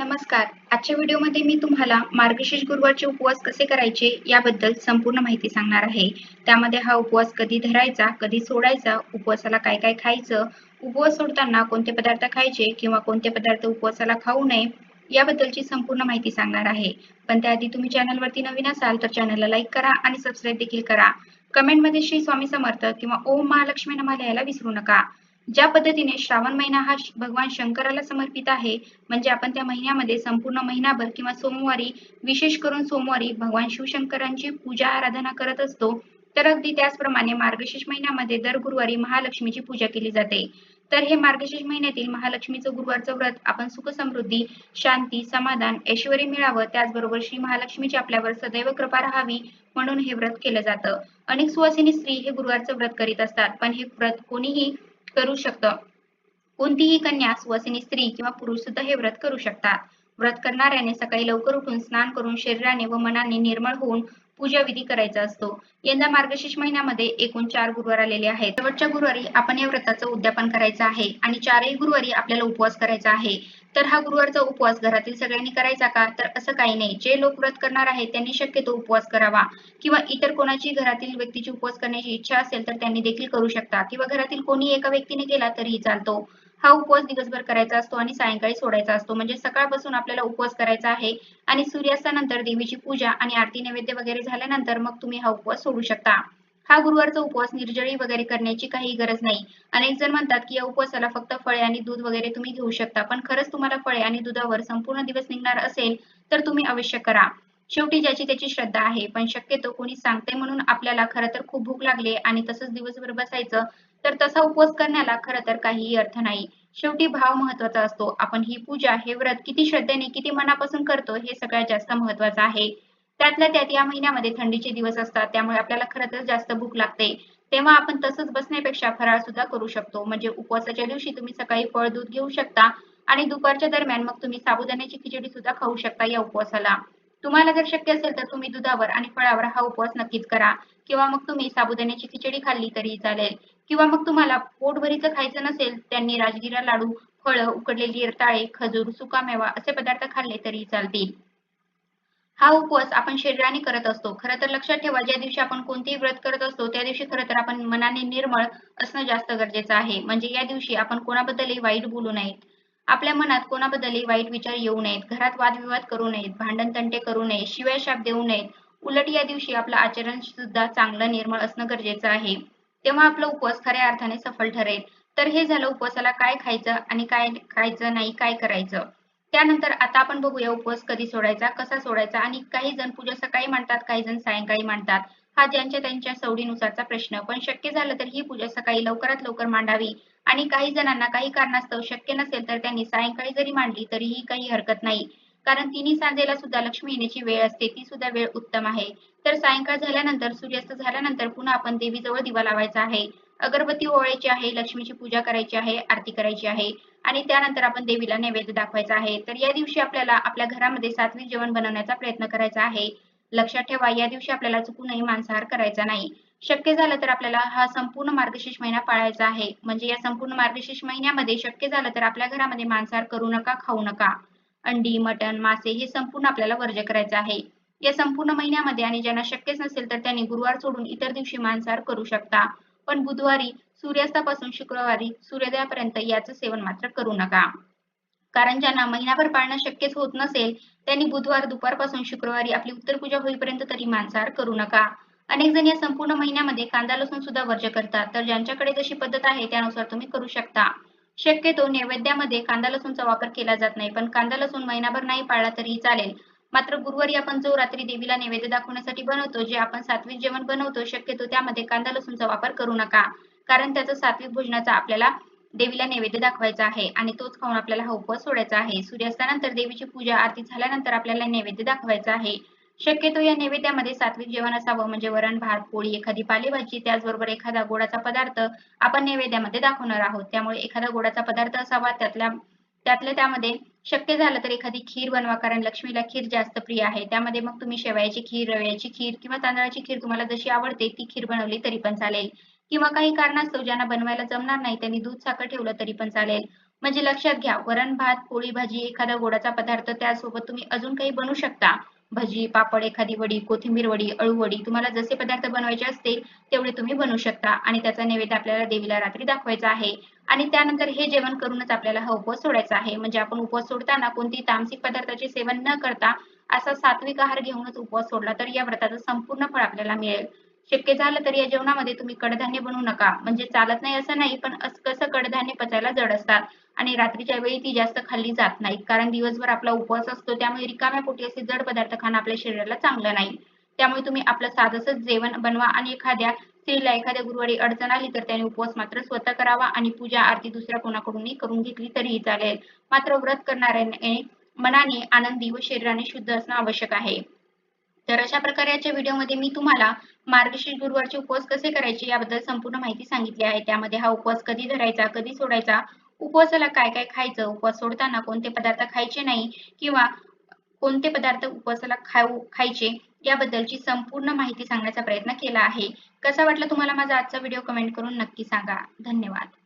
नमस्कार. आजच्या व्हिडिओमध्ये मी तुम्हाला मार्गशीर्ष गुरुवारचे उपवास कसे करायचे याबद्दल संपूर्ण माहिती सांगणार आहे. त्यामध्ये हा उपवास कधी धरायचा कधी सोडायचा उपवासाला काय काय खायचं उपवास सोडताना कोणते पदार्थ खायचे किंवा कोणते पदार्थ उपवासाला खाऊ नये याबद्दलची संपूर्ण माहिती सांगणार आहे. पण त्याआधी तुम्ही चॅनलवरती नवीन असाल तर चॅनलला लाईक करा आणि सबस्क्राईब देखील करा. कमेंटमध्ये श्री स्वामी समर्थ किंवा ओम महालक्ष्मी नमा लिहायला विसरू नका. ज्या पद्धतीने श्रावण महिना हा भगवान शंकराला समर्पित आहे म्हणजे आपण त्या महिन्यामध्ये संपूर्ण महिनाभर किंवा सोमवारी विशेष करून सोमवारी भगवान शिवशंकरांची पूजा आराधना करत असतो तर अगदी त्याचप्रमाणे मार्गशीर्ष महिन्यामध्ये दर गुरुवारी महालक्ष्मीची पूजा केली जाते. तर हे मार्गशीर्ष महिन्यातील महालक्ष्मीचं गुरुवारचं व्रत आपण सुख समृद्धी शांती समाधान ऐश्वर मिळावं त्याचबरोबर श्री महालक्ष्मीची आपल्यावर सदैव कृपा राहावी म्हणून हे व्रत केलं जातं. अनेक सुवासिनी स्त्री हे गुरुवारचं व्रत करीत असतात पण हे व्रत कोणीही करू शकतं. कोणतीही कन्या सुवासिनी स्त्री किंवा पुरुष सुद्धा हे व्रत करू शकतात. व्रत करणाऱ्याने सकाळी लवकर उठून स्नान करून शरीराने व मनाने निर्मळ होऊन पूजा विधी करायचा असतो. यंदा मार्गशीर्ष महिन्यामध्ये एकूण चार गुरुवार आलेले आहेत. शेवटच्या गुरुवारी आपण या व्रताचं उद्यापन करायचं आहे आणि चारही गुरुवारी आपल्याला उपवास करायचा आहे. तर हा गुरुवारचा उपवास घरातील सगळ्यांनी करायचा का? तर असं काही नाही. जे लोक व्रत करणार आहेत त्यांनी शक्यतो उपवास करावा. किंवा इतर कोणाची घरातील व्यक्तीची उपवास करण्याची इच्छा असेल तर त्यांनी देखील करू शकता. किंवा घरातील कोणी एका व्यक्तीने केला तरीही चालतो. हा उपवास दिवसभर करायचा असतो आणि सायंकाळी सोडायचा असतो. म्हणजे सकाळपासून आपल्याला उपवास करायचा आहे आणि सूर्यास्तानंतर देवीची पूजा आणि आरती नैवेद्य वगैरे झाल्यानंतर मग तुम्ही हा उपवास सोडू शकता. हा गुरुवारचा उपवास निर्जळी वगैरे करण्याची काही गरज नाही. अनेक जण म्हणतात की या उपवासाला फक्त फळे आणि दूध वगैरे तुम्ही घेऊ शकता. पण खरंच तुम्हाला फळे आणि दुधावर संपूर्ण दिवस निघणार असेल तर तुम्ही अवश्य करा. शेवटी ज्याची त्याची श्रद्धा आहे. पण शक्यतो कोणी सांगते म्हणून आपल्याला खरं तर खूप भूक लागली आणि तसंच दिवसभर बसायचं तर तसा उपवास करण्याला खरं तर काहीही अर्थ नाही. शेवटी भाव महत्त्वाचा असतो. आपण ही पूजा हे व्रत किती श्रद्धेने किती मनापासून करतो हे सगळ्यात जास्त महत्वाचं आहे. त्यातल्या त्यात या महिन्यामध्ये थंडीचे दिवस असतात. त्यामुळे आपल्याला खरं तर जास्त भूक लागते. तेव्हा आपण तसंच बसण्यापेक्षा फराळ सुद्धा करू शकतो. म्हणजे उपवासाच्या दिवशी तुम्ही सकाळी फळ दूध घेऊ शकता आणि दुपारच्या दरम्यान मग तुम्ही साबुदाण्याची खिचडी सुद्धा खाऊ शकता या उपवासाला. तुम्हाला जर शक्य असेल तर तुम्ही दुधावर आणि फळावर हा उपवास नक्कीच करा. किंवा मग तुम्ही साबुदाण्याची खिचडी खाल्ली तरी चालेल. किंवा मग तुम्हाला पोटभरीचं खायचं नसेल त्यांनी राजगिरा लाडू फळं उकडलेली रताळे खजूर सुकामेवा असे पदार्थ खाल्ले तरी चालतील. हा उपवास आपण शरीराने करत असतो. खरं तर लक्षात ठेवा ज्या दिवशी आपण कोणतेही व्रत करत असतो त्या दिवशी खरं तर आपण मनाने निर्मळ असणं जास्त गरजेचं आहे. म्हणजे या दिवशी आपण कोणाबद्दलही वाईट बोलू नयेत. आपल्या मनात कोणाबद्दलही वाईट विचार येऊ नयेत. घरात वादविवाद करू नयेत. भांडण तंटे करू नये. शिवाय शाप देऊ नयेत. उलट या दिवशी आपलं आचरण सुद्धा चांगलं निर्मळ असणं गरजेचं आहे. तेव्हा आपला उपवास खऱ्या अर्थाने सफल ठरेल. तर हे झालं उपवासाला काय खायचं आणि काय खायचं नाही काय करायचं? त्यानंतर आता आपण बघूया उपवास कधी सोडायचा कसा सोडायचा आणि काही जण पूजा सकाळी मांडतात काही जण सायंकाळी मांडतात. हा ज्यांच्या त्यांच्या सवडीनुसारचा प्रश्न. पण शक्य झालं तर ही पूजा सकाळी लवकरात लवकर मांडावी आणि काही जणांना काही कारणास्तव शक्य नसेल तर त्यांनी सायंकाळी जरी मांडली तरीही काही हरकत नाही. कारण तिन्ही सांजेला सुद्धा लक्ष्मी येण्याची वेळ असते ती सुद्धा वेळ उत्तम आहे. तर सायंकाळ झाल्यानंतर सूर्यास्त झाल्यानंतर पुन्हा आपण देवीजवळ दिवा लावायचा आहे. अगरबत्ती ओळायची आहे लक्ष्मीची पूजा करायची आहे आरती करायची आहे आणि त्यानंतर आपण देवीला नैवेद्य दाखवायचा आहे. तर या दिवशी आपल्याला आपल्या घरामध्ये सात्विक जेवण बनवण्याचा प्रयत्न करायचा आहे. लक्षात ठेवा या दिवशी आपल्याला चुकूनही मांसाहार करायचा नाही. शक्य झालं तर आपल्याला हा संपूर्ण मार्गशीर्ष महिना पाळायचा आहे. म्हणजे या संपूर्ण मार्गशीर्ष महिन्यामध्ये शक्य झालं तर आपल्या घरामध्ये मांसाहार करू नका खाऊ नका. अंडी मटण मासे हे संपूर्ण आपल्याला वर्ज्य करायचं आहे. या संपूर्ण महिन्यामध्ये आणि ज्यांना शक्यच नसेल तर त्यांनी गुरुवार सोडून इतर दिवशी मांसाहार करू शकता. पण बुधवारी सूर्यास्तापासून शुक्रवारी सूर्योदयापर्यंत याचं सेवन मात्र करू नका. कारण ज्यांना महिनाभर पाळणं शक्यच होत नसेल त्यांनी बुधवार दुपारपासून शुक्रवारी आपली उत्तर पूजा होईपर्यंत तरी मांसाहार करू नका. अनेक जण या संपूर्ण महिन्यामध्ये कांदा लसूण सुद्धा वर्ज्य करतात. तर ज्यांच्याकडे जशी पद्धत आहे त्यानुसार तुम्ही करू शकता. शक्यतो नैवेद्यामध्ये कांदा लसूणचा वापर केला जात नाही पण कांदा लसूण महिनाभर नाही पाळला तरीही चालेल. मात्र गुरुवारी आपण जो रात्री देवीला नैवेद्य दाखवण्यासाठी बनवतो जे आपण सात्विक जेवण बनवतो शक्यतो त्यामध्ये कांदा लसूणचा वापर करू नका. कारण त्याचा सात्विक भोजनाचा आपल्याला देवीला नैवेद्य दाखवायचा आहे आणि तोच खाऊन आपल्याला हा उपवास सोडायचा आहे. सूर्यास्तानंतर देवीची पूजा आरती झाल्यानंतर आपल्याला नैवेद्य दाखवायचा आहे. शक्यतो या नैवेद्यामध्ये सात्विक जेवण असावं म्हणजे वरण भात पोळी एखादी पालेभाजी त्याचबरोबर एखादा गोडाचा पदार्थ आपण नैवेद्यामध्ये दाखवणार आहोत. त्यामुळे एखादा गोडाचा पदार्थ असावा त्यातल्या त्यातल्या त्यामध्ये शक्य झालं तर एखादी खीर बनवा कारण लक्ष्मीला खीर जास्त प्रिय आहे. त्यामध्ये मग तुम्ही शेवयाची खीर रव्याची खीर किंवा तांदळाची खीर तुम्हाला जशी आवडते ती खीर बनवली तरी पण चालेल. किंवा काही कारणास्तव ज्यांना बनवायला जमणार नाही त्यांनी दूध साखर ठेवलं तरी पण चालेल. म्हणजे लक्षात घ्या वरण भात पोळी भाजी एखादा गोडाचा पदार्थ त्यासोबत तुम्ही अजून काही बनवू शकता. भजी पापड एखादी वडी कोथिंबीर वडी अळू वडी तुम्हाला जसे पदार्थ बनवायचे असतील तेवढे तुम्ही बनवू शकता. आणि त्याचा नैवेद्य आपल्याला देवीला रात्री दाखवायचा आहे. आणि त्यानंतर हे जेवण करूनच आपल्याला हा उपवास सोडायचा आहे. म्हणजे आपण उपवास सोडताना कोणती तामसिक पदार्थाचे सेवन न करता असा सात्विक आहार घेऊनच उपवास सोडला तर या व्रताचं संपूर्ण फळ आपल्याला मिळेल. शक्य झालं तर या जेवणामध्ये तुम्ही कडधान्य बनवू नका. म्हणजे चालत नाही असं नाही पण कसं कडधान्य पचायला जड असतात? आणि रात्रीच्या वेळी ती जास्त खाल्ली जात नाहीत कारण दिवसभर आपला उपवास असतो त्यामुळे रिकाम्या पोटी असे जड पदार्थ खाणं आपल्या शरीराला चांगलं नाही. त्यामुळे तुम्ही आपलं साधसच जेवण बनवा आणि एखाद्या स्त्रीला एखाद्या गुरुवारी अडचण आली तर त्याने उपवास मात्र स्वतः करावा आणि पूजा आरती दुसऱ्या कोणाकडूनही करून घेतली तरीही चालेल. मात्र व्रत करणाऱ्याने मनाने आनंदी व शरीराने शुद्ध असणं आवश्यक आहे. तर अशा प्रकारे याच्या व्हिडिओमध्ये मी तुम्हाला मार्गशीर्ष गुरुवारचे उपवास कसे करायचे याबद्दल संपूर्ण माहिती सांगितली आहे. त्यामध्ये हा उपवास कधी धरायचा कधी सोडायचा उपवासाला काय काय खायचं उपवास सोडताना कोणते पदार्थ खायचे नाही किंवा कोणते पदार्थ उपवासाला खाऊ खायचे याबद्दलची संपूर्ण माहिती सांगण्याचा प्रयत्न केला आहे. कसा वाटला तुम्हाला माझा आजचा व्हिडिओ कमेंट करून नक्की सांगा. धन्यवाद.